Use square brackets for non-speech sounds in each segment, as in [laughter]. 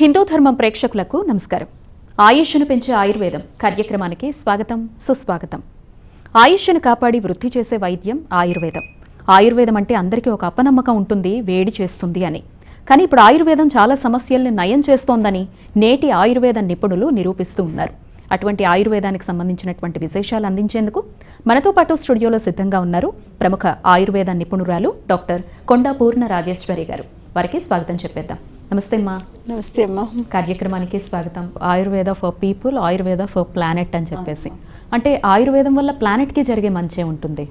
హిందూ ధర్మం ప్రేక్షకులకు నమస్కారం. ఆయుష్ను పెంచే ఆయుర్వేదం కార్యక్రమానికి స్వాగతం సుస్వాగతం. ఆయుష్ను కాపాడి వృద్ధి చేసే వైద్యం ఆయుర్వేదం. ఆయుర్వేదం అంటే అందరికీ ఒక అపనమ్మకం ఉంటుంది వేడి చేస్తుంది అని. కానీ ఇప్పుడు ఆయుర్వేదం చాలా సమస్యల్ని నయం చేస్తోందని నేటి ఆయుర్వేద నిపుణులు నిరూపిస్తూ ఉన్నారు. అటువంటి ఆయుర్వేదానికి సంబంధించినటువంటి విశేషాలు అందించేందుకు మనతో పాటు స్టూడియోలో సిద్ధంగా ఉన్నారు ప్రముఖ ఆయుర్వేద నిపుణురాలు డాక్టర్ కొండా పూర్ణ రాజేశ్వరి గారు. వారికి స్వాగతం చెప్పేద్దాం. నమస్తే అమ్మా. నమస్తే అమ్మా. కార్యక్రమానికి స్వాగతం. Ayurveda for people Ayurveda for planet అని చెప్పేసి. అంటే ఆయుర్వేదం వల్ల ప్లానెట్కి జరిగే మంచే ఉంటుంది.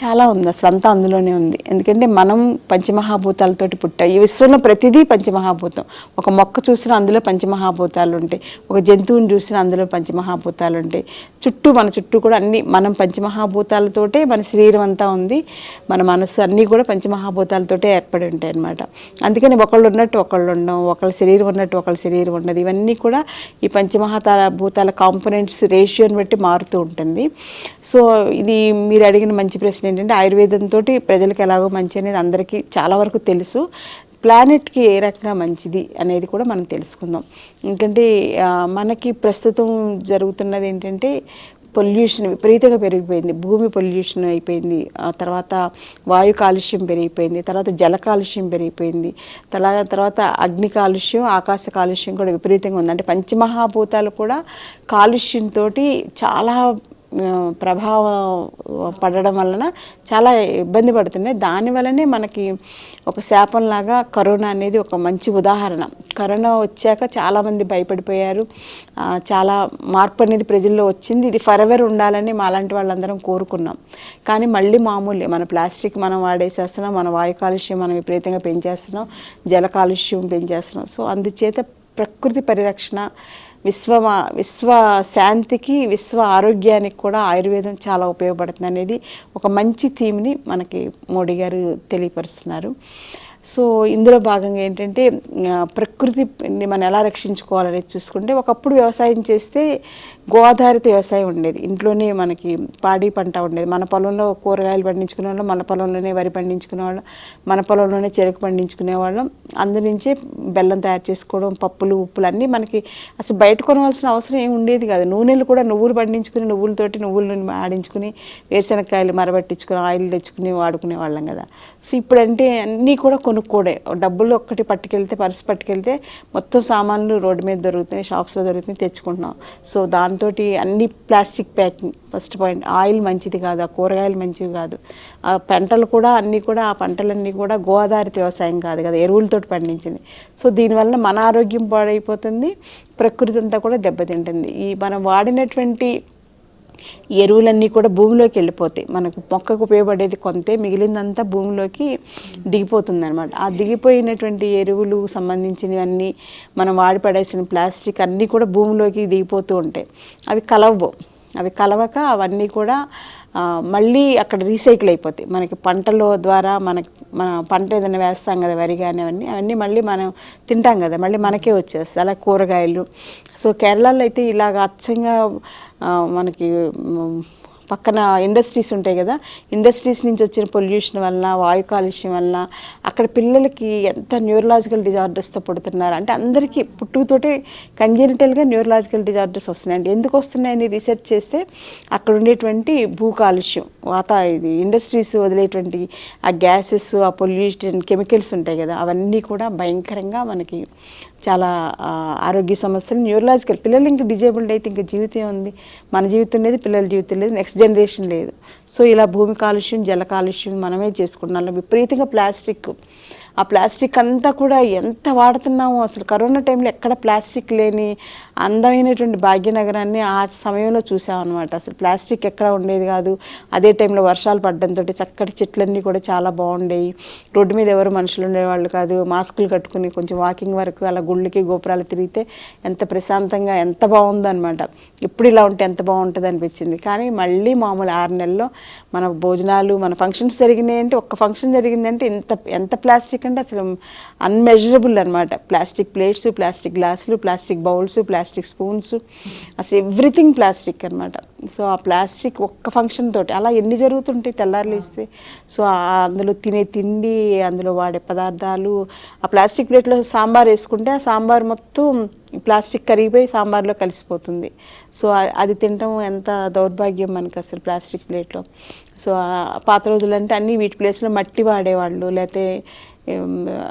చాలా ఉంది అసలు అంతా అందులోనే ఉంది. ఎందుకంటే మనం పంచమహాభూతాలతోటి పుట్టాయి ఈ విశ్వంలో ప్రతిదీ పంచమహాభూతం. ఒక మొక్క చూసినా అందులో పంచమహాభూతాలు ఉంటాయి ఒక జంతువుని చూసినా అందులో పంచమహాభూతాలు ఉంటాయి చుట్టూ మన చుట్టూ కూడా అన్ని మనం పంచమహాభూతాలతోటే మన శరీరం అంతా ఉంది. మన మనసు అన్నీ కూడా పంచమహాభూతాలతోటే ఏర్పడి ఉంటాయి అన్నమాట. అందుకని ఒకళ్ళు ఉన్నట్టు ఒకళ్ళు ఉండడం ఒకళ్ళ శరీరం ఉన్నట్టు ఒకళ్ళ శరీరం ఉండదు. ఇవన్నీ కూడా ఈ పంచమహాతాల భూతాల కాంపోనెంట్స్ రేషియోని బట్టి మారుతూ ఉంటుంది. సో ఇది మీరు అడిగిన మంచి ప్రశ్న ఏంటంటే ఆయుర్వేదంతో ప్రజలకు ఎలాగో మంచి అనేది అందరికీ చాలా వరకు తెలుసు. ప్లానెట్కి ఏ రకంగా మంచిది అనేది కూడా మనం తెలుసుకుందాం. ఎందుకంటే మనకి ప్రస్తుతం జరుగుతున్నది ఏంటంటే పొల్యూషన్ విపరీతంగా పెరిగిపోయింది. భూమి పొల్యూషన్ అయిపోయింది. ఆ తర్వాత వాయు కాలుష్యం పెరిగిపోయింది. తర్వాత జల కాలుష్యం పెరిగిపోయింది. తర్వాత తర్వాత అగ్ని కాలుష్యం ఆకాశ కాలుష్యం కూడా విపరీతంగా ఉంది. అంటే పంచమహాభూతాలు కూడా కాలుష్యంతో చాలా ప్రభావం పడడం వలన చాలా ఇబ్బంది పడుతున్నాయి దానివల్లనే మనకి ఒక శాపంలాగా కరోనా అనేది ఒక మంచి ఉదాహరణ. కరోనా వచ్చాక చాలామంది భయపడిపోయారు. చాలా మార్పు అనేది ప్రజల్లో వచ్చింది. ఇది ఫరెవర్ ఉండాలని మాలాంటి వాళ్ళందరం కోరుకున్నాం. కానీ మళ్ళీ మామూలే. మన ప్లాస్టిక్ మనం వాడేసేస్తున్నాం. మన వాయు కాలుష్యం మనం విపరీతంగా పెంచేస్తున్నాం. జల కాలుష్యం పెంచేస్తున్నాం. సో అందుచేత ప్రకృతి పరిరక్షణ విశ్వ విశ్వ శాంతికి విశ్వ ఆరోగ్యానికి కూడా ఆయుర్వేదం చాలా ఉపయోగపడుతుంది అనేది ఒక మంచి థీమ్ని మనకి మోడీ గారు తెలియపరుస్తున్నారు. సో ఇందులో భాగంగా ఏంటంటే ప్రకృతిని మనం ఎలా రక్షించుకోవాలనేది చూసుకుంటే ఒకప్పుడు వ్యవసాయం చేస్తే గో ఆధారిత వ్యవసాయం ఉండేది. ఇంట్లోనే మనకి పాడి పంట ఉండేది. మన పొలంలో కూరగాయలు పండించుకునే వాళ్ళం మన పొలంలోనే వరి పండించుకునే వాళ్ళం మన పొలంలోనే చెరుకు పండించుకునే వాళ్ళం. అందు నుంచే బెల్లం తయారు చేసుకోవడం పప్పులు ఉప్పులు అన్నీ మనకి అసలు బయట కొనవలసిన అవసరం ఏమి ఉండేది కాదు. నూనెలు కూడా నువ్వులు పండించుకుని నువ్వులతోటి నువ్వుల ఆడించుకుని వేరుశనక్కాయలు మరబట్టించుకుని ఆయిల్ తెచ్చుకుని వాడుకునే వాళ్ళం కదా. సో ఇప్పుడంటే అన్నీ కూడా కొనుక్కోడే. డబ్బులు ఒక్కటి పట్టుకెళ్తే పర్సు పట్టుకెళ్తే మొత్తం సామాన్లు రోడ్డు మీద దొరుకుతున్నాయి షాప్స్లో దొరుకుతున్నాయి తెచ్చుకుంటున్నాం. సో దాని దాంతో అన్ని plastic packing. First point oil మంచిది కాదు ఆ కూరగాయలు మంచివి కాదు. ఆ పంటలు కూడా అన్నీ కూడా ఆ పంటలన్నీ కూడా గోదావరి వ్యవసాయం కాదు కదా ఎరువులతో పండించింది. సో దీనివల్ల మన ఆరోగ్యం పాడైపోతుంది ప్రకృతి అంతా కూడా దెబ్బతింటుంది. ఈ మనం వాడినటువంటి ఎరువులన్నీ కూడా భూమిలోకి వెళ్ళిపోతాయి. మనకు మొక్కకు ఉపయోగపడేది కొంతే మిగిలిందంతా భూమిలోకి దిగిపోతుంది అనమాట ఆ దిగిపోయినటువంటి ఎరువులు సంబంధించినవన్నీ మనం వాడి పడేసిన ప్లాస్టిక్ అన్నీ కూడా భూమిలోకి దిగిపోతూ ఉంటాయి. అవి కలవబో అవి కలవక అవన్నీ కూడా మళ్ళీ అక్కడ రీసైకిల్ అయిపోతాయి. మనకి పంటలో ద్వారా మనకి మన పంట ఏదైనా వేస్తాం కదా వరి కానీ అవన్నీ అవన్నీ మళ్ళీ మనం తింటాం కదా మళ్ళీ మనకే వచ్చేస్తాయి. అలా కూరగాయలు. సో కేరళలో అయితే ఇలాగ అచ్చంగా మనకి పక్కన ఇండస్ట్రీస్ ఉంటాయి కదా ఇండస్ట్రీస్ నుంచి వచ్చిన పొల్యూషన్ వలన వాయు కాలుష్యం వలన అక్కడ పిల్లలకి ఎంత న్యూరలాజికల్ డిజార్డర్స్తో పుడుతున్నారు. అంటే అందరికీ పుట్టుకతోటి కంజెనిటల్గా న్యూరలాజికల్ డిజార్డర్స్ వస్తున్నాయండి. ఎందుకు వస్తున్నాయని రీసెర్చ్ చేస్తే అక్కడ ఉండేటువంటి భూ కాలుష్యం వాత ఇది ఇండస్ట్రీస్ వదిలేటువంటి ఆ గ్యాసెస్ ఆ పొల్యూషన్ కెమికల్స్ ఉంటాయి కదా అవన్నీ కూడా భయంకరంగా మనకి చాలా ఆరోగ్య సమస్యలు న్యూరలాజికల్. పిల్లలు ఇంకా డిజేబుల్డ్ అయితే ఇంకా జీవితం ఉంది మన జీవితం లేదు పిల్లల జీవితం లేదు నెక్స్ట్ జనరేషన్ లేదు. సో ఇలా భూమి కాలుష్యం జల కాలుష్యం మనమే చేసుకుంటున్నాం విపరీతంగా ప్లాస్టిక్ ఆ ప్లాస్టిక్ అంతా కూడా ఎంత వాడుతున్నామో అసలు కరోనా టైంలో ఎక్కడ ప్లాస్టిక్ లేని అందమైనటువంటి భాగ్యనగరాన్ని ఆ సమయంలో చూసామన్నమాట అసలు ప్లాస్టిక్ ఎక్కడ ఉండేది కాదు. అదే టైంలో వర్షాలు పడడంతో చక్కటి చెట్లన్నీ కూడా చాలా బాగుండేవి. రోడ్డు మీద ఎవరు మనుషులు ఉండేవాళ్ళు కాదు. మాస్కులు కట్టుకుని కొంచెం వాకింగ్ వరకు అలా గుళ్ళకి గోపురాలు తిరిగితే ఎంత ప్రశాంతంగా ఎంత బాగుందో అనమాట ఇప్పుడు ఇలా ఉంటే ఎంత బాగుంటుంది అనిపించింది. కానీ మళ్ళీ మామూలు ఆరు నెలల్లో మన భోజనాలు మన ఫంక్షన్స్ జరిగినాయి అంటే ఒక్క ఫంక్షన్ జరిగిందంటే ఇంత ఎంత ప్లాస్టిక్ ఎందుకంటే అసలు అన్మెజరబుల్ అనమాట ప్లాస్టిక్ ప్లేట్స్ ప్లాస్టిక్ గ్లాసులు ప్లాస్టిక్ బౌల్స్ ప్లాస్టిక్ స్పూన్స్ అసలు ఎవ్రీథింగ్ ప్లాస్టిక్ అనమాట సో ఆ ప్లాస్టిక్ ఒక్క ఫంక్షన్ తోటి అలా ఎన్ని జరుగుతుంటాయి తెల్లారులు ఇస్తే సో అందులో తినే తిండి అందులో వాడే పదార్థాలు ఆ ప్లాస్టిక్ ప్లేట్లో సాంబార్ వేసుకుంటే ఆ సాంబార్ మొత్తం ప్లాస్టిక్ కరిగిపోయి సాంబార్లో కలిసిపోతుంది. సో అది తినటం ఎంత దౌర్భాగ్యం మనకి అసలు ప్లాస్టిక్ ప్లేట్లో సో పాత రోజులంటే అన్నీ వీటి ప్లేస్లో మట్టి వాడేవాళ్ళు లేకపోతే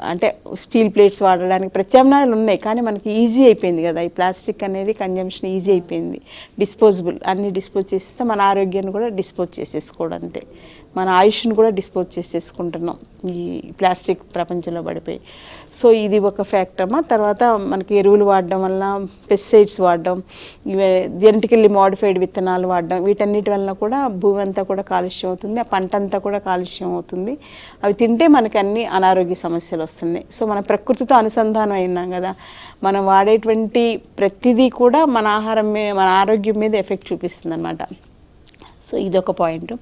అంటే స్టీల్ ప్లేట్స్ వాడడానికి ప్రత్యామ్నాయాలు ఉన్నాయి కానీ మనకి ఈజీ అయిపోయింది కదా. ఈ ప్లాస్టిక్ అనేది కన్జంప్షన్ ఈజీ అయిపోయింది. డిస్పోజబుల్ అన్ని డిస్పోజ్ చేసేస్తే మన ఆరోగ్యాన్ని కూడా డిస్పోజ్ చేసేసుకోవడం అంతే. మన ఆయుష్ను కూడా డిస్పోజ్ చేసేసుకుంటున్నాం ఈ ప్లాస్టిక్ ప్రపంచంలో పడిపోయి. సో ఇది ఒక ఫ్యాక్టమా తర్వాత మనకి ఎరువులు వాడడం వల్ల పెస్టిసైడ్స్ వాడడం ఇవే జెనటికల్లీ మోడిఫైడ్ విత్తనాలు వాడడం వీటన్నిటి వలన కూడా భూమి అంతా కూడా కాలుష్యం అవుతుంది ఆ పంట అంతా కూడా కాలుష్యం అవుతుంది. అవి తింటే మనకి అన్ని అనారోగ్య సమస్యలు వస్తున్నాయి. సో మన ప్రకృతితో అనుసంధానం అయినాం కదా మనం వాడేటువంటి ప్రతిదీ కూడా మన ఆహారం మీద మన ఆరోగ్యం మీద ఎఫెక్ట్ చూపిస్తుంది అనమాట సో ఇదొక పాయింట్.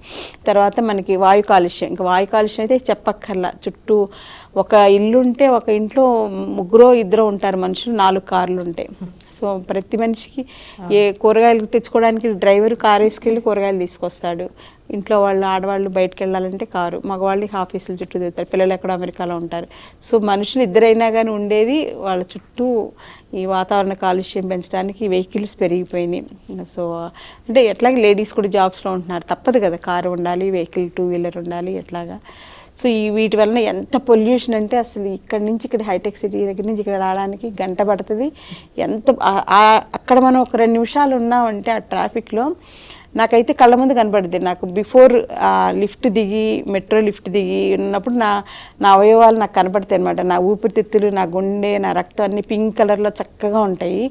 తర్వాత మనకి వాయు కాలుష్యం. ఇంకా వాయు కాలుష్యం అయితే చెప్పక్కర్లా. చుట్టూ ఒక ఇల్లు ఉంటే ఒక ఇంట్లో ముగ్గురో ఇద్దరు ఉంటారు మనుషులు నాలుగు కార్లు ఉంటాయి సో ప్రతి మనిషికి ఏ కూరగాయలు తెచ్చుకోవడానికి డ్రైవర్ కార్ వేసుకెళ్ళి కూరగాయలు తీసుకొస్తాడు. ఇంట్లో వాళ్ళు ఆడవాళ్ళు బయటకు వెళ్ళాలంటే కారు. మగవాళ్ళు ఆఫీసుల చుట్టూ తిరుగుతారు. పిల్లలు ఎక్కడ అమెరికాలో ఉంటారు. సో మనుషులు ఇద్దరైనా కానీ ఉండేది వాళ్ళ చుట్టూ ఈ వాతావరణ కాలుష్యం పెంచడానికి వెహికల్స్ పెరిగిపోయినాయి. సో అంటే ఎట్లాగే లేడీస్ కూడా జాబ్స్లో ఉంటున్నారు. తప్పదు కదా కారు ఉండాలి వెహికల్ టూ వీలర్ ఉండాలి ఎట్లాగా. సో ఈ వీటి వలన ఎంత పొల్యూషన్ అంటే అసలు ఇక్కడ నుంచి ఇక్కడ హైటెక్ సిటీ దగ్గర నుంచి ఇక్కడ రావడానికి గంట పడుతుంది. ఎంత అక్కడ మనం ఒక రెండు నిమిషాలు ఉన్నామంటే ఆ ట్రాఫిక్లో నాకైతే కళ్ళ ముందు కనపడుద్ది నాకు బిఫోర్ లిఫ్ట్ దిగి మెట్రో లిఫ్ట్ దిగి ఉన్నప్పుడు నా నా అవయవాలు నాకు కనపడతాయి అనమాట నా ఊపిరితిత్తులు నా గుండె నా రక్తం అన్ని పింక్ కలర్లో చక్కగా ఉంటాయి.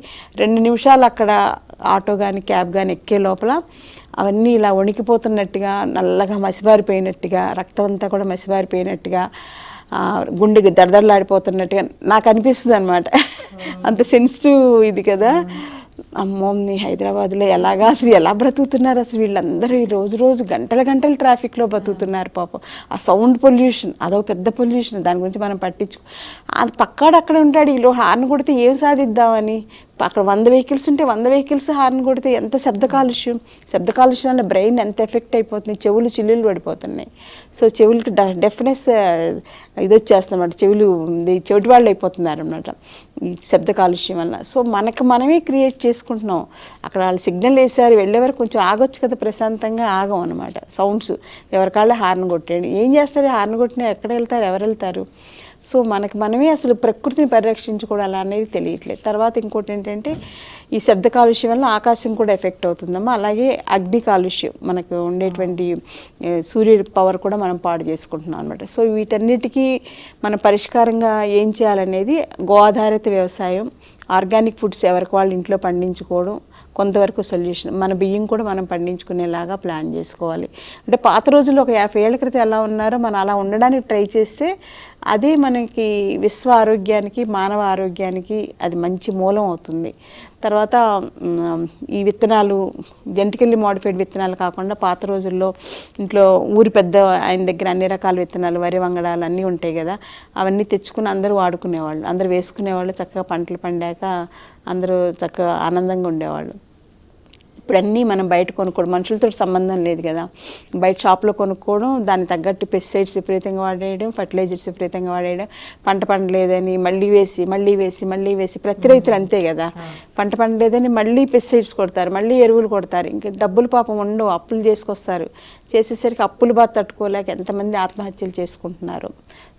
రెండు నిమిషాలు అక్కడ ఆటో కానీ క్యాబ్ కానీ ఎక్కే లోపల అవన్నీ ఇలా వణికిపోతున్నట్టుగా నల్లగా మసిబారిపోయినట్టుగా రక్తం అంతా కూడా మసిబారిపోయినట్టుగా గుండెకి దడదడలాడిపోతున్నట్టుగా నాకు అనిపిస్తుంది అనమాట అంత సెన్సిటివ్ ఇది కదా. అమ్మో నీ హైదరాబాద్లో ఎలాగా అసలు ఎలా బ్రతుకుతున్నారు? అసలు వీళ్ళందరూ ఈ రోజు రోజు గంటల గంటలు ట్రాఫిక్లో బతుకుతున్నారు పాపం. ఆ సౌండ్ పొల్యూషన్ అదొక పెద్ద పొల్యూషన్. దాని గురించి మనం పట్టించు అది పక్కాడు అక్కడ ఉంటాడు. ఈలో హార్న్ కొడితే ఏం సాధిద్దామని? అక్కడ వంద వెహికల్స్ ఉంటే వంద వెహికల్స్ హార్న్ కొడితే ఎంత శబ్ద కాలుష్యం? శబ్ద కాలుష్యం వల్ల బ్రెయిన్ ఎంత ఎఫెక్ట్ అయిపోతుంది? చెవులు చిల్లులు పడిపోతున్నాయి. సో చెవులకి డెఫినెస్ ఇది వచ్చేస్తుందన్నమాట. చెవులు చెవిటి వాళ్ళు అయిపోతున్నారు అనమాట ఈ శబ్ద కాలుష్యం వల్ల. సో మనకు మనమే క్రియేట్ చేసుకుంటున్నాం. అక్కడ వాళ్ళు సిగ్నల్ వేసారు వెళ్ళే వరకు కొంచెం ఆగొచ్చు కదా ప్రశాంతంగా ఆగం అనమాట సౌండ్స్ ఎవరికాళ్ళే హార్న్ కొట్టేయండి. ఏం చేస్తారు? హార్న్ కొట్టినా ఎక్కడ వెళ్తారు? ఎవరు వెళ్తారు? సో మనకు మనమే అసలు ప్రకృతిని పరిరక్షించుకోవడం అనేది తెలియట్లేదు. తర్వాత ఇంకోటి ఏంటంటే ఈ శబ్ద కాలుష్యం వల్ల ఆకాశం కూడా ఎఫెక్ట్ అవుతుందమ్మా. అలాగే అగ్ని కాలుష్యం మనకు ఉండేటువంటి సూర్యుడి పవర్ కూడా మనం పాడు చేసుకుంటున్నాం అనమాట సో వీటన్నిటికీ మన పరిష్కారంగా ఏం చేయాలనేది గో ఆధారిత వ్యవసాయం ఆర్గానిక్ ఫుడ్స్ ఎవరికి వాళ్ళు ఇంట్లో పండించుకోవడం కొంతవరకు సొల్యూషన్. మన బియ్యం కూడా మనం పండించుకునేలాగా ప్లాన్ చేసుకోవాలి. అంటే పాత రోజుల్లో ఒక యాభై ఏళ్ళ క్రితం ఎలా ఉన్నారో మనం అలా ఉండడానికి ట్రై చేస్తే అదే మనకి విశ్వ ఆరోగ్యానికి మానవ ఆరోగ్యానికి అది మంచి మూలం అవుతుంది. తర్వాత ఈ విత్తనాలు జెంటికల్లీ మోడిఫైడ్ విత్తనాలు కాకుండా పాత రోజుల్లో ఇంట్లో ఊరి పెద్ద ఆయన దగ్గర అన్ని రకాల విత్తనాలు వరి వంగడాలు అన్నీ ఉంటాయి కదా అవన్నీ తెచ్చుకుని అందరూ వాడుకునేవాళ్ళు. అందరూ వేసుకునేవాళ్ళు చక్కగా పంటలు పండాక అందరూ చక్కగా ఆనందంగా ఉండేవాళ్ళు. ఇప్పుడు అన్నీ మనం బయట కొనుక్కోవడం మనుషులతో సంబంధం లేదు కదా. బయట షాప్లో కొనుక్కోవడం దానికి తగ్గట్టు పెస్టిసైడ్స్ విపరీతంగా వాడేయడం ఫర్టిలైజర్స్ విపరీతంగా వాడేయడం పంట పండలేదని మళ్ళీ వేసి మళ్ళీ వేసి మళ్ళీ వేసి ప్రతి రైతులు అంతే కదా. పంట పండలేదని మళ్ళీ పెస్టిసైడ్స్ కొడతారు మళ్ళీ ఎరువులు కొడతారు. ఇంకా డబ్బులు పాపం ఉండవు అప్పులు చేసుకొస్తారు. చేసేసరికి అప్పులు బాధ తట్టుకోలేక ఎంతమంది ఆత్మహత్యలు చేసుకుంటున్నారు.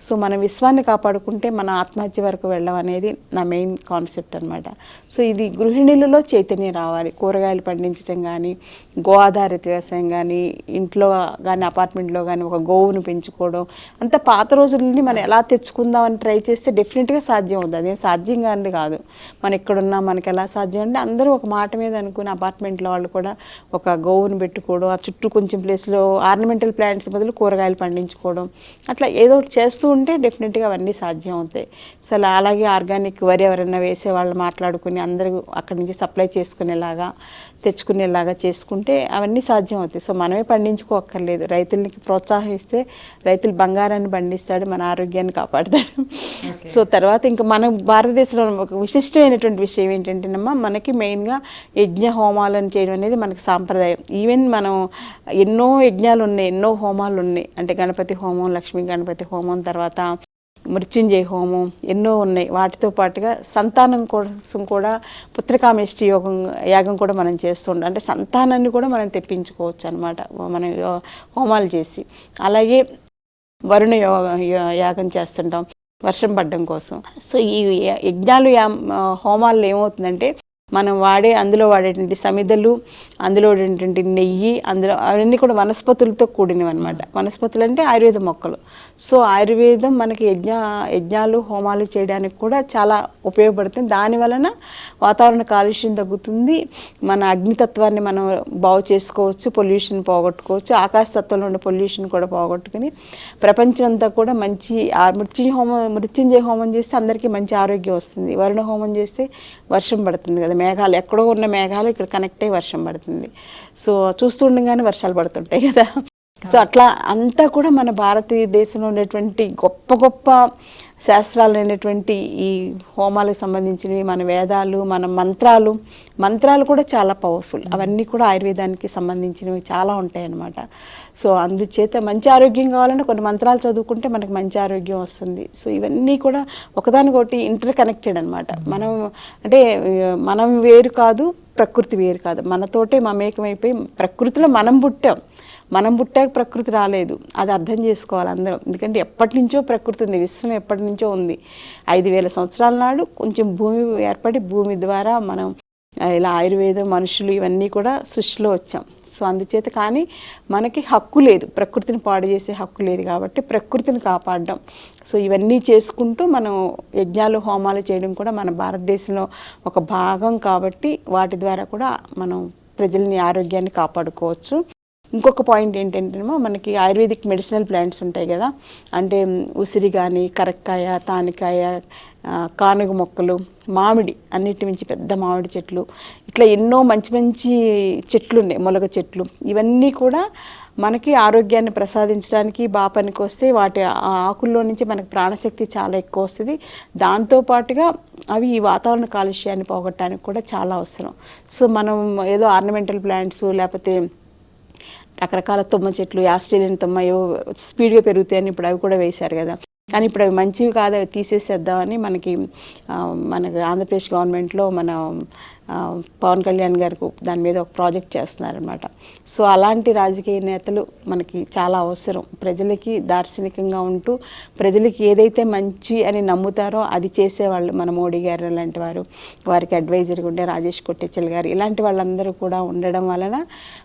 సో మన విశ్వాన్ని కాపాడుకుంటే మన ఆత్మహత్య వరకు వెళ్ళం అనేది నా మెయిన్ కాన్సెప్ట్ అనమాట సో ఇది గృహిణులలో చైతన్యం రావాలి కూరగాయలు పెంచడం కానీ గో ఆధారిత వ్యవసాయం కానీ ఇంట్లో కానీ అపార్ట్మెంట్లో కానీ ఒక గోవును పెంచుకోవడం అంత పాత రోజుల నుండి మనం ఎలా తెచ్చుకుందామని ట్రై చేస్తే డెఫినెట్గా సాధ్యం అవుతుంది అదేం సాధ్యం కానిది కాదు. మనం ఎక్కడున్నా మనకి ఎలా సాధ్యం అంటే అందరూ ఒక మాట మీద అనుకుని అపార్ట్మెంట్లో వాళ్ళు కూడా ఒక గోవును పెట్టుకోవడం ఆ చుట్టూ కొంచెం ప్లేస్లో ఆర్నమెంటల్ ప్లాంట్స్ బదులు కూరగాయలు పండించుకోవడం అట్లా ఏదో ఒకటి చేస్తూ ఉంటే డెఫినెట్గా అవన్నీ సాధ్యం అవుతాయి. అసలు అలాగే ఆర్గానిక్ వరి ఎవరైనా వేసే వాళ్ళు మాట్లాడుకుని అందరూ అక్కడి నుంచి సప్లై చేసుకునేలాగా తెచ్చుకునేలాగా చేసుకుంటే అవన్నీ సాధ్యం అవుతాయి సో మనమే పండించుకోక్కర్లేదు. రైతులకి ప్రోత్సాహం ఇస్తే రైతులు బంగారాన్ని పండిస్తాడు మన ఆరోగ్యాన్ని కాపాడతాడు. సో తర్వాత ఇంకా మన భారతదేశంలో ఒక విశిష్టమైనటువంటి విషయం ఏంటంటేనమ్మా మనకి మెయిన్గా యజ్ఞ హోమాలను చేయడం అనేది మనకి సాంప్రదాయం. ఈవెన్ మనం ఎన్నో యజ్ఞాలు ఉన్నాయి ఎన్నో హోమాలు ఉన్నాయి అంటే గణపతి హోమం లక్ష్మీ గణపతి హోమం తర్వాత మృత్యుంజయ హోమం ఎన్నో ఉన్నాయి. వాటితో పాటుగా సంతానం కోసం కూడా పుత్రకామేష్టి యోగం యాగం కూడా మనం చేస్తుంటాం అంటే సంతానాన్ని కూడా మనం తెప్పించుకోవచ్చు అనమాట మనం యో- హోమాలు చేసి. అలాగే వరుణ యాగం చేస్తుంటాం వర్షం పడడం కోసం. సో ఈ యజ్ఞాలు యా- హోమాల్లో ఏమవుతుందంటే మనం వాడే అందులో వాడేటువంటి సమిధలు అందులో వాడేటువంటి నెయ్యి అందులో అవన్నీ కూడా వనస్పతులతో కూడినవి అనమాట వనస్పతులు అంటే ఆయుర్వేద మొక్కలు. సో ఆయుర్వేదం మనకి యజ్ఞ యజ్ఞాలు హోమాలు చేయడానికి కూడా చాలా ఉపయోగపడుతుంది. దాని వలన వాతావరణ కాలుష్యం తగ్గుతుంది. మన అగ్నితత్వాన్ని మనం బాగు చేసుకోవచ్చు పొల్యూషన్ పోగొట్టుకోవచ్చు ఆకాశతత్వంలో ఉండే పొల్యూషన్ కూడా పోగొట్టుకుని ప్రపంచం అంతా కూడా మంచి ఆ మృత్యుంజయ హోమం మృత్యుంజయ హోమం చేస్తే అందరికీ మంచి ఆరోగ్యం వస్తుంది. వరుణ హోమం చేస్తే వర్షం పడుతుంది కదా మేఘాలు ఎక్కడో ఉన్న మేఘాలు ఇక్కడ కనెక్ట్ అయ్యి వర్షం పడుతుంది. సో చూస్తుండగానే వర్షాలు పడుతుంటాయి కదా. సో అట్లా అంతా కూడా మన భారతదేశంలో ఉండేటువంటి గొప్ప గొప్ప శాస్త్రాలు అయినటువంటి ఈ హోమాలకు సంబంధించినవి మన వేదాలు మన మంత్రాలు మంత్రాలు కూడా చాలా పవర్ఫుల్ అవన్నీ కూడా ఆయుర్వేదానికి సంబంధించినవి చాలా ఉంటాయి అన్నమాట సో అందుచేత మంచి ఆరోగ్యం కావాలంటే కొన్ని మంత్రాలు చదువుకుంటే మనకి మంచి ఆరోగ్యం వస్తుంది. సో ఇవన్నీ కూడా ఒకదానికొకటి ఇంటర్ కనెక్టెడ్ అనమాట మనం అంటే మనం వేరు కాదు ప్రకృతి వేరు కాదు. మనతోటే మమేకమైపోయి ప్రకృతిలో మనం పుట్టాం. మనం పుట్టాక ప్రకృతి రాలేదు. అది అర్థం చేసుకోవాలి అందరం. ఎందుకంటే ఎప్పటి నుంచో ప్రకృతి ఉంది. విశ్వం ఎప్పటి నుంచో ఉంది. ఐదు వేల సంవత్సరాల నాడు కొంచెం భూమి ఏర్పడి భూమి ద్వారా మనం ఇలా ఆయుర్వేదం మనుషులు ఇవన్నీ కూడా సృష్టిలో వచ్చాం. సో అందుచేత కానీ మనకి హక్కు లేదు. ప్రకృతిని పాడు చేసే హక్కు లేదు కాబట్టి ప్రకృతిని కాపాడడం. సో ఇవన్నీ చేసుకుంటూ మనం యజ్ఞాలు హోమాలు చేయడం కూడా మన భారతదేశంలో ఒక భాగం కాబట్టి వాటి ద్వారా కూడా మనం ప్రజల్ని ఆరోగ్యాన్ని కాపాడుకోవచ్చు. ఇంకొక పాయింట్ ఏంటంటే మనకి ఆయుర్వేదిక్ మెడిసినల్ ప్లాంట్స్ ఉంటాయి కదా. అంటే ఉసిరి కానీ కరక్కాయ తానికాయ కానుగ మొక్కలు మామిడి అన్నిటి మించి పెద్ద మామిడి చెట్లు ఇట్లా ఎన్నో మంచి మంచి చెట్లు ఉన్నాయి మొలక చెట్లు. ఇవన్నీ కూడా మనకి ఆరోగ్యాన్ని ప్రసాదించడానికి బాగా పనికొస్తే వాటి ఆ ఆకుల్లో నుంచి మనకి ప్రాణశక్తి చాలా ఎక్కువ వస్తుంది. దాంతోపాటుగా అవి ఈ వాతావరణ కాలుష్యాన్ని పోగొట్టడానికి కూడా చాలా అవసరం. సో మనం ఏదో ఆర్నమెంటల్ ప్లాంట్స్ లేకపోతే రకరకాల తుమ్మ చెట్లు ఆస్ట్రేలియన్ తుమ్మ ఏవో స్పీడ్గా పెరుగుతాయని ఇప్పుడు అవి కూడా వేశారు కదా. కానీ ఇప్పుడు అవి మంచివి కాదు అవి తీసేసేద్దామని మనకి మనకి ఆంధ్రప్రదేశ్ గవర్నమెంట్లో మన పవన్ కళ్యాణ్ గారికి దాని మీద ఒక ప్రాజెక్ట్ చేస్తున్నారనమాట సో అలాంటి రాజకీయ నేతలు మనకి చాలా అవసరం. ప్రజలకి దార్శనికంగా ఉంటూ ప్రజలకి ఏదైతే మంచి అని నమ్ముతారో అది చేసేవాళ్ళు మన మోడీ గారు లాంటి వారు వారికి అడ్వైజర్గా ఉండే రాజేష్ కొట్టెచ్చల్ గారు ఇలాంటి వాళ్ళందరూ కూడా ఉండడం వలన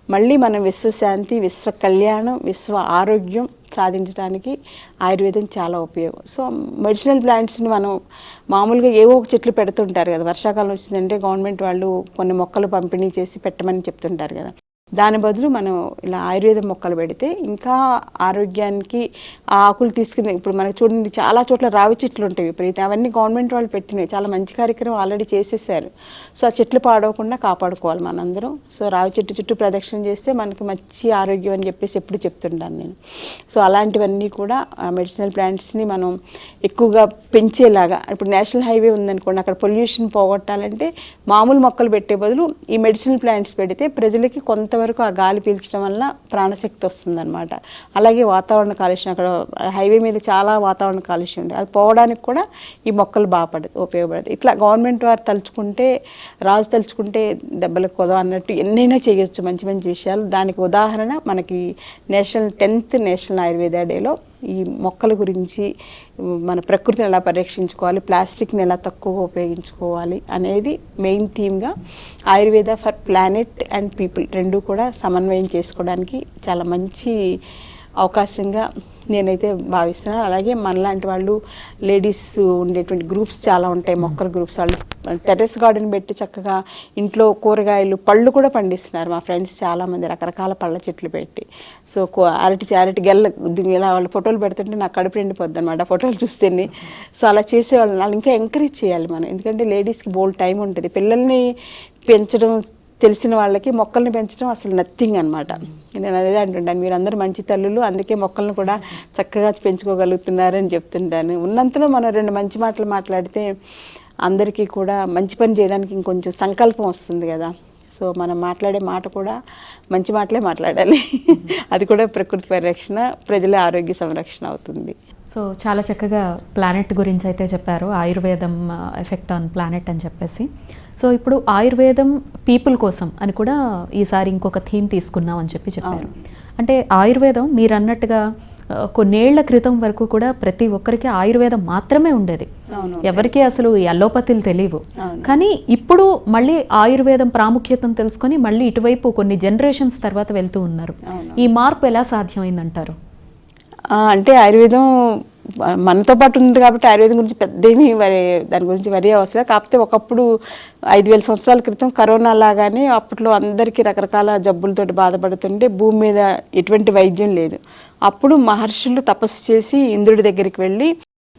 మళ్ళీ మనం విశ్వశాంతి విశ్వ కళ్యాణం విశ్వ ఆరోగ్యం సాధించడానికి ఆయుర్వేదం చాలా ఉపయోగం. సో మెడిసినల్ ప్లాంట్స్ని మనం మామూలుగా ఏవో ఒక చెట్లు పెడుతుంటారు కదా వర్షాకాలం వచ్చిందంటే గవర్నమెంట్ వాళ్ళు కొన్ని మొక్కలు పంపిణీ చేసి పెట్టమని చెప్తుంటారు కదా. దాని బదులు మనం ఇలా ఆయుర్వేదం మొక్కలు పెడితే ఇంకా ఆరోగ్యానికి ఆ ఆకులు తీసుకుని ఇప్పుడు మనకు చూడండి చాలా చోట్ల రావి చెట్లు ఉంటాయి విపరీతం. అవన్నీ గవర్నమెంట్ వాళ్ళు పెట్టినాయి చాలా మంచి కార్యక్రమం ఆల్రెడీ చేసేసారు. సో ఆ చెట్లు పాడవకుండా కాపాడుకోవాలి మనందరం. సో రావి చెట్టు చుట్టూ ప్రదక్షిణ చేస్తే మనకి మంచి ఆరోగ్యం అని చెప్పేసి ఎప్పుడు చెప్తుంటాను నేను. సో అలాంటివన్నీ కూడా మెడిసినల్ ప్లాంట్స్ని మనం ఎక్కువగా పెంచేలాగా ఇప్పుడు నేషనల్ హైవే ఉందనుకోండి అక్కడ పొల్యూషన్ పోగొట్టాలంటే మామూలు మొక్కలు పెట్టే బదులు ఈ మెడిసినల్ ప్లాంట్స్ పెడితే ప్రజలకి కొంత వరకు ఆ గాలి పీల్చడం వల్ల ప్రాణశక్తి వస్తుందన్నమాట. అలాగే వాతావరణ కాలుష్యం అక్కడ హైవే మీద చాలా వాతావరణ కాలుష్యం ఉంది. అది పోవడానికి కూడా ఈ మొక్కలు బాగా ఉపయోగపడదు ఉపయోగపడతాయి. ఇట్లా గవర్నమెంట్ వారు తలుచుకుంటే రాజు తలుచుకుంటే దెబ్బలకు కొదవ అన్నట్టు ఎన్నైనా చేయొచ్చు మంచి మంచి విషయాలు. దానికి ఉదాహరణ మనకి నేషనల్ టెన్త్ నేషనల్ ఆయుర్వేద డేలో ఈ మొక్కల గురించి మన ప్రకృతిని ఎలా పరిరక్షించుకోవాలి ప్లాస్టిక్ని ఎలా తక్కువ ఉపయోగించుకోవాలి అనేది main థీమ్గా Ayurveda for planet and people రెండు కూడా సమన్వయం చేసుకోవడానికి చాలా మంచి అవకాశంగా నేనైతే భావిస్తున్నాను అలాగే మనలాంటి వాళ్ళు లేడీస్ ఉండేటువంటి గ్రూప్స్ చాలా ఉంటాయి మొక్కల గ్రూప్స్. వాళ్ళు టెర్రస్ గార్డెన్ పెట్టి చక్కగా ఇంట్లో కూరగాయలు పళ్ళు కూడా పండిస్తున్నారు మా ఫ్రెండ్స్ చాలామంది రకరకాల పళ్ళ చెట్లు పెట్టి. సో అరటి అరటి గెల్ల ఇలా వాళ్ళు ఫోటోలు పెడుతుంటే నాకు కడుపు నిండిపోద్ది అనమాట ఫోటోలు చూస్తేనే. సో అలా చేసేవాళ్ళు వాళ్ళు ఇంకా ఎంకరేజ్ చేయాలి మనం. ఎందుకంటే లేడీస్కి బోల్డ్ టైం ఉంటుంది. పిల్లల్ని పెంచడం తెలిసిన వాళ్ళకి మొక్కల్ని పెంచడం అసలు నథింగ్ అనమాట నేను అదే అంటుంటాను మీరు అందరూ మంచి తల్లులు అందుకే మొక్కలను కూడా చక్కగా పెంచుకోగలుగుతున్నారని చెప్తుంటాను. ఉన్నంతలో మనం రెండు మంచి మాటలు మాట్లాడితే అందరికీ కూడా మంచి పని చేయడానికి ఇంకొంచెం సంకల్పం వస్తుంది కదా. సో మనం మాట్లాడే మాట కూడా మంచి మాటలే మాట్లాడాలి. [laughs] అది కూడా ప్రకృతి పరిరక్షణ ప్రజల ఆరోగ్య సంరక్షణ అవుతుంది. సో చాలా చక్కగా ప్లానెట్ గురించి అయితే చెప్పారు ఆయుర్వేదం ఎఫెక్ట్ ఆన్ ప్లానెట్ అని చెప్పేసి. సో ఇప్పుడు ఆయుర్వేదం పీపుల్ కోసం అని కూడా ఈసారి ఇంకొక థీమ్ తీసుకున్నాం అని చెప్పి చెప్పారు. అంటే ఆయుర్వేదం మీరు అన్నట్టుగా కొన్నేళ్ళ క్రితం వరకు కూడా ప్రతి ఒక్కరికి ఆయుర్వేదం మాత్రమే ఉండేది. ఎవరికి అసలు ఈ అల్లోపతిలు తెలియవు. కానీ ఇప్పుడు మళ్ళీ ఆయుర్వేదం ప్రాముఖ్యతను తెలుసుకొని మళ్ళీ ఇటువైపు కొన్ని జనరేషన్స్ తర్వాత వెళ్తూ ఉన్నారు. ఈ మార్పు ఎలా సాధ్యమైందంటారు? అంటే ఆయుర్వేదం మనతో పాటు ఉంది కాబట్టి ఆయుర్వేదం గురించి పెద్ద ఏమీ వరి దాని గురించి వరి అవసరం. కాకపోతే ఒకప్పుడు ఐదు వేల సంవత్సరాల క్రితం కరోనా లాగానే అప్పట్లో అందరికీ రకరకాల జబ్బులతోటి బాధపడుతుంటే భూమి మీద ఎటువంటి వైద్యం లేదు. అప్పుడు మహర్షులు తపస్సు చేసి ఇంద్రుడి దగ్గరికి వెళ్ళి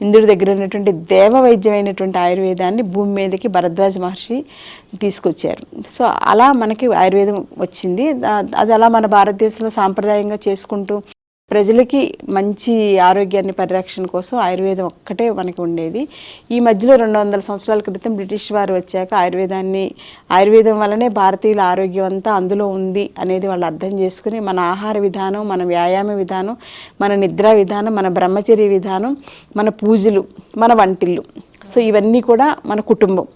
ఇంద్రుడి దగ్గర ఉన్నటువంటి దేవ వైద్యమైనటువంటి ఆయుర్వేదాన్ని భూమి మీదకి భరద్వాజ మహర్షి తీసుకొచ్చారు. సో అలా మనకి ఆయుర్వేదం వచ్చింది. అది అలా మన భారతదేశంలో సాంప్రదాయంగా చేసుకుంటూ ప్రజలకి మంచి ఆరోగ్యాన్ని పరిరక్షణ కోసం ఆయుర్వేదం ఒక్కటే మనకి ఉండేది. ఈ మధ్యలో రెండు వందల సంవత్సరాల క్రితం బ్రిటిష్ వారు వచ్చాక ఆయుర్వేదాన్ని ఆయుర్వేదం వల్లనే భారతీయుల ఆరోగ్యం అంతా అందులో ఉంది అనేది వాళ్ళు అర్థం చేసుకుని మన ఆహార విధానం మన వ్యాయామ విధానం మన నిద్ర విధానం మన బ్రహ్మచర్య విధానం మన పూజలు మన వంటిల్లు సో ఇవన్నీ కూడా మన కుటుంబం.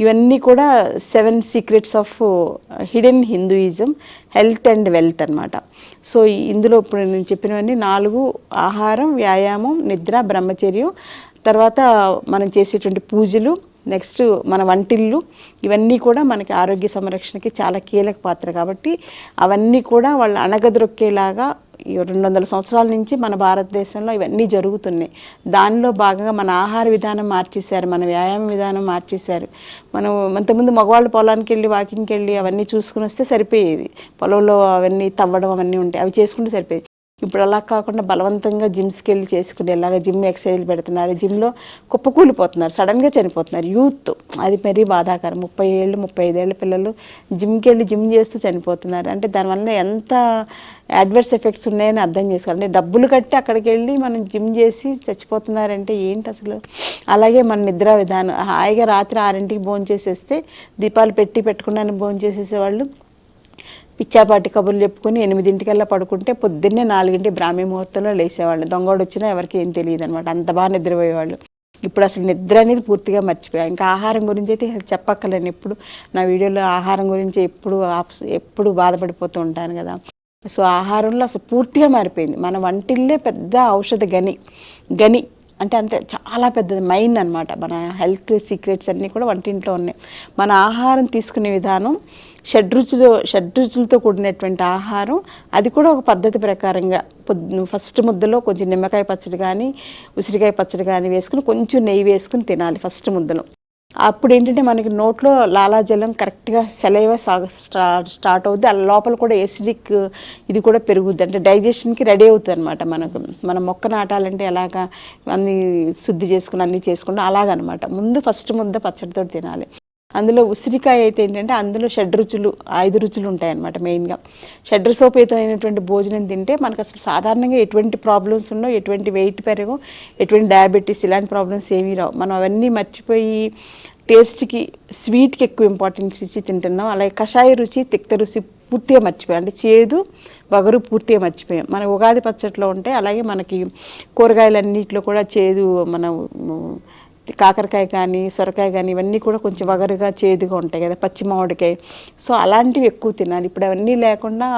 ఇవన్నీ కూడా seven secrets of hidden Hinduism health and wealth అన్నమాట. సో ఇందులో ఇప్పుడు నేను చెప్పినవన్నీ నాలుగు ఆహారం వ్యాయామం నిద్ర బ్రహ్మచర్యం తర్వాత మనం చేసేటువంటి పూజలు నెక్స్ట్ మన వంటిల్లు ఇవన్నీ కూడా మనకి ఆరోగ్య సంరక్షణకి చాలా కీలక పాత్ర కాబట్టి అవన్నీ కూడా వాళ్ళు అణగదొక్కేలాగా ఈ రెండు వందల సంవత్సరాల నుంచి మన భారతదేశంలో ఇవన్నీ జరుగుతున్నాయి. దానిలో భాగంగా మన ఆహార విధానం మార్చేశారు మన వ్యాయామ విధానం మార్చేశారు. మనం అంతకుముందు మగవాళ్ళు పొలానికి వెళ్ళి వాకింగ్కి వెళ్ళి అవన్నీ చూసుకుని వస్తే సరిపోయేది. పొలంలో అవన్నీ తవ్వడం అవన్నీ ఉంటాయి అవి చేసుకుంటే సరిపోయేది. ఇప్పుడు అలా కాకుండా బలవంతంగా జిమ్స్కి వెళ్ళి చేసుకునేలాగా జిమ్ ఎక్సర్సైజ్ పెడుతున్నారు. జిమ్లో కుప్పకూలిపోతున్నారు. సడన్గా చనిపోతున్నారు. యూత్. అది మరీ బాధాకరం. ముప్పై ఏళ్ళు ముప్పై ఐదేళ్ళ పిల్లలు జిమ్కి వెళ్ళి జిమ్ చేస్తూ చనిపోతున్నారు. అంటే దానివల్ల ఎంత అడ్వర్స్ ఎఫెక్ట్స్ ఉన్నాయని అర్థం చేసుకోవాలి. డబ్బులు కట్టి అక్కడికి వెళ్ళి మనం జిమ్ చేసి చచ్చిపోతున్నారంటే ఏంటి అసలు? అలాగే మన నిద్ర విధానం. హాయిగా రాత్రి ఆరింటికి భోజనం చేసేస్తే దీపాలు పెట్టి పెట్టుకున్నాను భోజనం చేసేసేవాళ్ళు పిచ్చాపాటి కబుర్లు చెప్పుకొని ఎనిమిదింటికల్లా పడుకుంటే పొద్దున్నే నాలుగింటి బ్రాహ్మీ ముహూర్తంలో లేసేవాళ్ళు దొంగోడు వచ్చినా ఎవరికి ఏం తెలియదు అనమాట అంత బాగా నిద్రపోయేవాళ్ళు. ఇప్పుడు అసలు నిద్ర అనేది పూర్తిగా మర్చిపోయా. ఇంకా ఆహారం గురించి అయితే చెప్పక్కర్లేను ఎప్పుడు నా వీడియోలో ఆహారం గురించి ఎప్పుడు ఎప్పుడు బాధపడిపోతూ ఉంటాను కదా. సో ఆహారంలో అసలు పూర్తిగా మారిపోయింది. మన వంటిల్లే పెద్ద ఔషధ గని. గని. అంటే అంతే చాలా పెద్దది మైండ్ అన్నమాట. మన హెల్త్ సీక్రెట్స్ అన్నీ కూడా వంటింట్లో ఉన్నాయి. మన ఆహారం తీసుకునే విధానం షడ్రుచులు షడ్రుచులతో కూడినటువంటి ఆహారం అది కూడా ఒక పద్ధతి ప్రకారంగా. పొద్దు ఫస్ట్ ముద్దలో కొంచెం నిమ్మకాయ పచ్చడి కానీ ఉసిరికాయ పచ్చడి కానీ వేసుకుని కొంచెం నెయ్యి వేసుకుని తినాలి ఫస్ట్ ముద్దలో. అప్పుడు ఏంటంటే మనకి నోట్లో లాలాజలం కరెక్ట్గా సెలైవ సాగ స్టార్ట్ స్టార్ట్ అవుద్ది. ఆ లోపల కూడా ఎసిడిక్ ఇది కూడా పెరుగుద్ది. అంటే డైజెషన్కి రెడీ అవుతుంది అనమాట మనకు. మనం మొక్క నాటాలంటే ఎలాగా అన్ని శుద్ధి చేసుకుని అన్నీ చేసుకుని అలాగనమాట. ముందు ఫస్ట్ ముద్ద పచ్చడితో తినాలి. అందులో ఉసిరికాయ అయితే ఏంటంటే అందులో షడ్రుచులు ఐదు రుచులు ఉంటాయన్నమాట మెయిన్గా. షడ్రసోపేతమైనటువంటి భోజనం తింటే మనకు అసలు సాధారణంగా ఎటువంటి ప్రాబ్లమ్స్ ఉన్నో ఎటువంటి వెయిట్ పెరగో ఎటువంటి డయాబెటీస్ ఇలాంటి ప్రాబ్లమ్స్ ఏమీ రావు. మనం అవన్నీ మర్చిపోయి టేస్ట్కి స్వీట్కి ఎక్కువ ఇంపార్టెన్స్ ఇచ్చి తింటున్నాం. అలాగే కషాయ రుచి తిక్త రుచి పూర్తిగా మర్చిపోయాం. అంటే చేదు వగరు పూర్తిగా మర్చిపోయాం. మన ఉగాది పచ్చట్లో ఉంటే అలాగే మనకి కూరగాయలన్నిటిలో కూడా చేదు మన కాకరకాయ కానీ సొరకాయ కానీ ఇవన్నీ కూడా కొంచెం వగరుగా చేదుగా ఉంటాయి కదా పచ్చి మామిడికాయ. సో అలాంటివి ఎక్కువ తినాలి. ఇప్పుడు అవన్నీ లేకుండా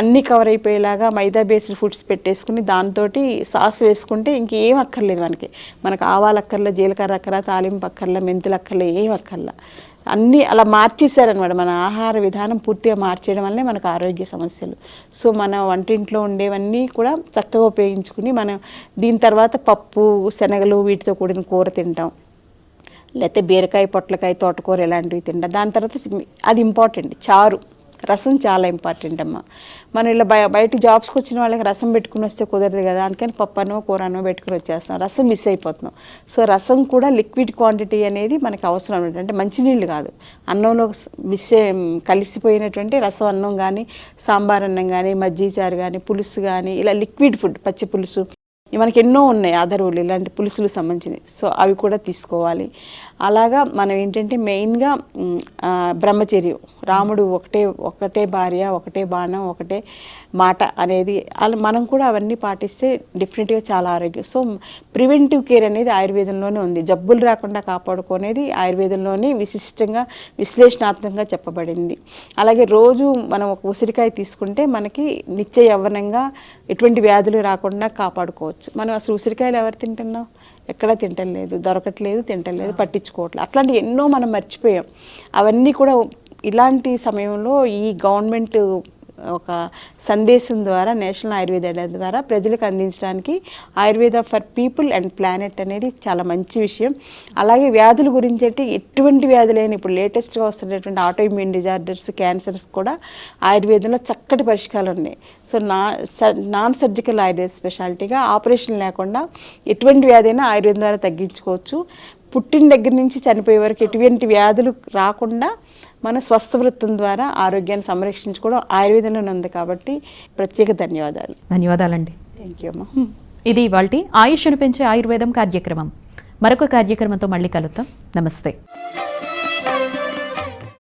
అన్నీ కవర్ అయిపోయేలాగా మైదా బేస్డ్ ఫుడ్స్ పెట్టేసుకుని దాంతో సాస్ వేసుకుంటే ఇంకేం అక్కర్లేదు మనకి. మనకు ఆవాలు అక్కర్ల జీలకర్ర అక్కర తాలింపు అక్కర్ల మెంతులు అక్కర్ల ఏం అక్కర్ల. అన్నీ అలా మార్చేశారనమాట మన ఆహార విధానం పూర్తిగా మార్చేయడం వల్లనే మనకు ఆరోగ్య సమస్యలు. సో మన వంటింట్లో ఉండేవన్నీ కూడా చక్కగా ఉపయోగించుకుని మనం దీని తర్వాత పప్పు శనగలు వీటితో కూడిన కూర తింటాం. లేకపోతే బీరకాయ పొట్లకాయ తోటకూర ఇలాంటివి తింటాం. దాని తర్వాత అది ఇంపార్టెంట్ చారు. రసం చాలా ఇంపార్టెంట్ అమ్మ. మనం ఇలా బయ బయట జాబ్స్కి వచ్చిన వాళ్ళకి రసం పెట్టుకుని వస్తే కుదరదు కదా. అందుకని పప్పనో కూరనో పెట్టుకుని వచ్చేస్తాం రసం మిస్ అయిపోతున్నాం. సో రసం కూడా లిక్విడ్ క్వాంటిటీ అనేది మనకి అవసరం అంటే మంచినీళ్ళు కాదు. అన్నంలో మిస్ కలిసిపోయినటువంటి రసం అన్నం కానీ సాంబార్ అన్నం కానీ మజ్జిగ చారు కానీ పులుసు కానీ ఇలా లిక్విడ్ ఫుడ్ పచ్చి పులుసు మనకి ఎన్నో ఉన్నాయి ఆధారులు ఇలాంటి పులుసులు సంబంధించినవి. సో అవి కూడా తీసుకోవాలి. అలాగా మనం ఏంటంటే మెయిన్గా బ్రహ్మచర్యం. రాముడు ఒకటే ఒకటే భార్య ఒకటే బాణం ఒకటే మాట అనేది అలా మనం కూడా అవన్నీ పాటిస్తే డెఫినెట్గా చాలా ఆరోగ్యం. సో ప్రివెంటివ్ కేర్ అనేది ఆయుర్వేదంలోనే ఉంది. జబ్బులు రాకుండా కాపాడుకునేది ఆయుర్వేదంలోనే విశిష్టంగా విశ్లేషణాత్మకంగా చెప్పబడింది. అలాగే రోజు మనం ఒక ఉసిరికాయ తీసుకుంటే మనకి నిత్య యవ్వనంగా ఎటువంటి వ్యాధులు రాకుండా కాపాడుకోవచ్చు. మనం అసలు ఉసిరికాయలు ఎవరు తింటున్నాం? ఎక్కడా తింటలేదు దొరకట్లేదు తింటలేదు పట్టించుకోవట్లేదు అట్లాంటి ఎన్నో మనం మర్చిపోయాం. అవన్నీ కూడా ఇలాంటి సమయంలో ఈ గవర్నమెంట్ ఒక సందేశం ద్వారా నేషనల్ ఆయుర్వేద డే ద్వారా ప్రజలకు అందించడానికి Ayurveda for people and planet అనేది చాలా మంచి విషయం. అలాగే వ్యాధుల గురించి అంటే ఎటువంటి వ్యాధులైన ఇప్పుడు లేటెస్ట్గా వస్తున్నటువంటి ఆటోఇమ్యూన్ డిజార్డర్స్ క్యాన్సర్స్ కూడా ఆయుర్వేదంలో చక్కటి పరిష్కారాలు ఉన్నాయి. సో నా నాన్ సర్జికల్ ఆయుర్వేద స్పెషాలిటీగా ఆపరేషన్ లేకుండా ఎటువంటి వ్యాధి అయినా ఆయుర్వేదం ద్వారా తగ్గించుకోవచ్చు. పుట్టిన దగ్గర నుంచి చనిపోయే వరకు ఎటువంటి వ్యాధులు రాకుండా మన స్వస్థ వృత్తం ద్వారా ఆరోగ్యాన్ని సంరక్షించుకోవడం ఆయుర్వేదంలోనే ఉంది కాబట్టి ప్రత్యేక ధన్యవాదాలు. ధన్యవాదాలండి. థ్యాంక్ యూ అమ్మా. ఇది ఇవాల్టి ఆయుష్ను పెంచే ఆయుర్వేదం కార్యక్రమం. మరొక కార్యక్రమంతో మళ్ళీ కలుద్దాం. నమస్తే.